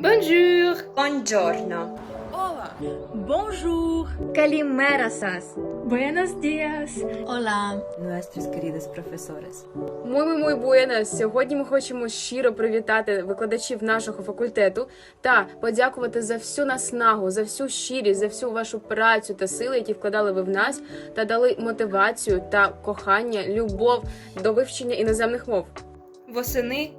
Bonjour. Buongiorno. Hola. Bonjour. Calimera, Sas. Buenos días. Hola. nuestros queridos profesores. Muy muy muy buenas. Сьогодні ми хочемо щиро привітати викладачів нашого факультету та подякувати за всю наснагу, за всю щирість, за всю вашу працю та сили, які вкладали ви в нас, та дали мотивацію та кохання, любов до вивчення іноземних мов. Восени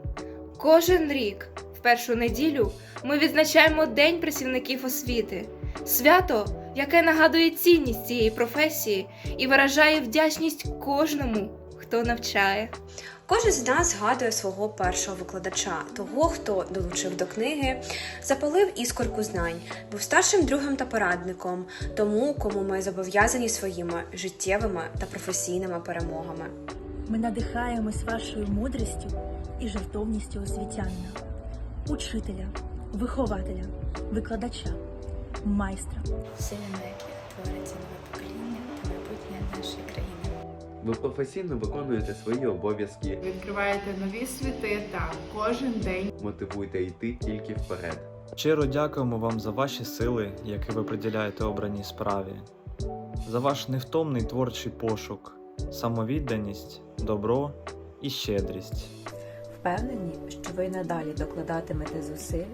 кожен рік в першу неділю ми відзначаємо День працівників освіти, свято, яке нагадує цінність цієї професії і виражає вдячність кожному, хто навчає. Кожен з нас згадує свого першого викладача, того, хто долучив до книги, запалив іскорку знань, був старшим другом та порадником, тому, кому ми зобов'язані своїми життєвими та професійними перемогами. Ми надихаємось вашою мудрістю і жертовністю освітянина, учителя, вихователя, викладача, майстра. сили, на яких твориться нове покоління та майбутнє нашої країни. Ви професійно виконуєте свої обов'язки, Відкриваєте нові світи та кожен день мотивуйте йти тільки вперед. Щиро дякуємо вам за ваші сили, які ви приділяєте обраній справі, за ваш невтомний творчий пошук, самовідданість, добро і щедрість. Впевнені, що ви надалі докладатимете зусиль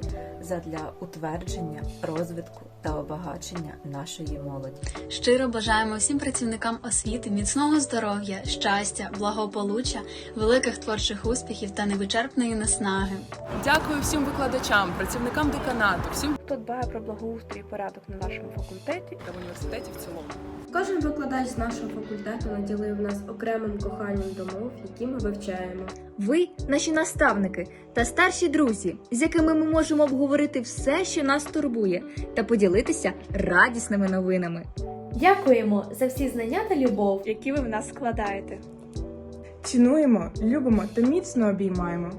задля утвердження, розвитку та обагачення нашої молоді. Щиро бажаємо всім працівникам освіти міцного здоров'я, щастя, благополуччя, великих творчих успіхів та невичерпної наснаги. Дякую всім викладачам, працівникам деканату, всім Хто дбає про благоустрій і порядок на нашому факультеті та в університеті в цілому. Кожен викладач з нашого факультету наділив нас окремим коханням до мов, які ми вивчаємо. Ви наші наставники та старші друзі, з якими ми можемо обговорити все, що нас турбує, та поділитися радісними новинами. Дякуємо за всі знання та любов. які ви в нас складаєте. цінуємо, любимо та міцно обіймаємо.